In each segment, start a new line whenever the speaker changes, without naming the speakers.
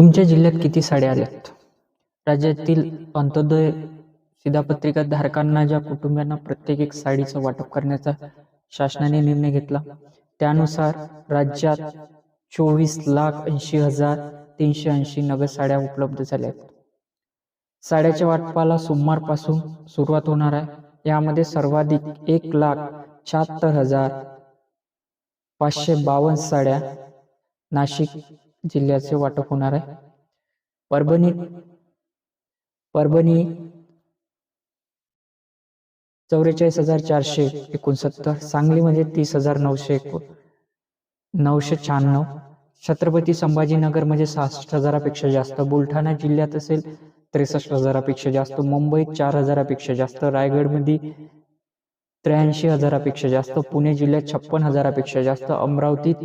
तुमच्या जिल्ह्यात किती साड्या आल्यात राज्यातील अंत्योदय शिधापत्रिका धारकांना ज्या कुटुंबियांना प्रत्येक एक साडीचं वाटप करण्याचा शासनाने निर्णय घेतला त्यानुसार राज्यात चोवीस लाख ऐंशी हजार तीनशे ऐंशी नगर साड्या उपलब्ध झाल्या आहेत. साड्याच्या वाटपाला सोमवारपासून सुरुवात होणार आहे. यामध्ये सर्वाधिक एक लाख शहात्तर हजार पाचशे बावन्न साड्या नाशिक जिल्ह्याचे वाटप होणार आहे. परभणी परभणी चौवेचाळीस हजार चारशे एकोणसत्तर सांगलीमध्ये तीस हजार नऊशे एको नऊशे शहाण्णव छत्रपती संभाजीनगरमध्ये सहासष्ट हजारापेक्षा जास्त बुलढाणा जिल्ह्यात असेल त्रेसष्ट हजारापेक्षा जास्त मुंबईत चार हजारापेक्षा जास्त रायगडमध्ये त्र्याऐंशी हजारापेक्षा जास्त पुणे जिल्ह्यात छप्पन हजारापेक्षा जास्त अमरावतीत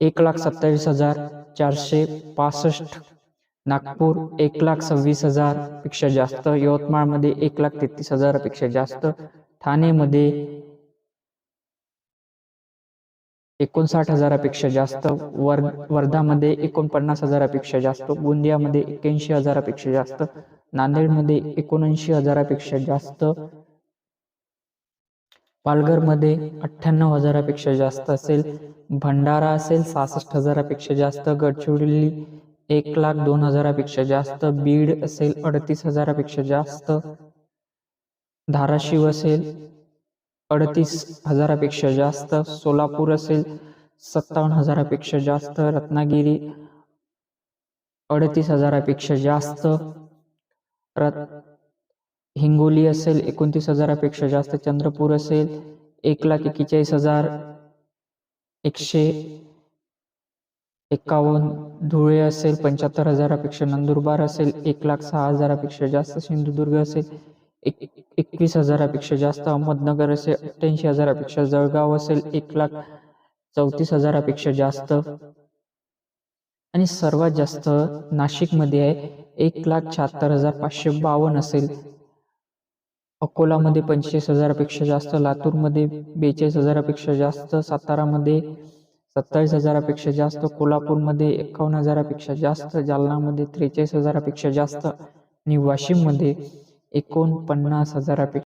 एक लाख सत्तावीस हजार चारशे पासष्ट. नागपूर एक लाख सव्वीस हजारपेक्षा जास्त. यवतमाळमध्ये एक लाख तेहतीस हजारापेक्षा जास्त. ठाणेमध्ये एकोणसाठ हजारापेक्षा जास्त. वर वर्धामध्ये एकोणपन्नास हजारापेक्षा जास्त. गोंदियामध्ये एक्क्याऐंशी हजारापेक्षा जास्त. नांदेडमध्ये एकोणऐंशी हजारापेक्षा जास्त. पालघरमध्ये अठ्ठ्याण्णव हजारापेक्षा जास्त असेल. भंडारा असेल सहासष्ट हजारापेक्षा जास्त. गडचिरोली एक लाख दोन हजारापेक्षा जास्त. बीड असेल अडतीस हजारापेक्षा जास्त. धाराशिव असेल अडतीस हजारापेक्षा जास्त. सोलापूर असेल सत्तावन्न हजारापेक्षा जास्त. रत्नागिरी अडतीस हजारापेक्षा जास्त. रत् हिंगोली असेल एकोणतीस हजारापेक्षा जास्त चंद्रपूर असेल एक लाख एक्केचाळीस हजार एकशे एकावन्न धुळे असेल पंच्याहत्तर हजारापेक्षा नंदुरबार असेल एक लाख सहा हजारापेक्षा जास्त सिंधुदुर्ग असेल एक एकवीस हजारापेक्षा जास्त अहमदनगर असेल अठ्ठ्याऐंशी हजारापेक्षा जळगाव असेल एक लाख चौतीस हजारापेक्षा जास्त. आणि सर्वात जास्त नाशिकमध्ये आहे एक लाख शहात्तर हजार पाचशे बावन्न असेल अकोलामध्ये पंचवीस हजारापेक्षा जास्त लातूरमध्ये बेचाळीस हजारापेक्षा जास्त सातारामध्ये सत्तावीस हजारापेक्षा जास्त कोल्हापूरमध्ये एकावन्न हजारापेक्षा जास्त जालनामध्ये त्रेचाळीस हजारापेक्षा जास्त आणि वाशिममध्ये एकोणपन्नास हजारापेक्षा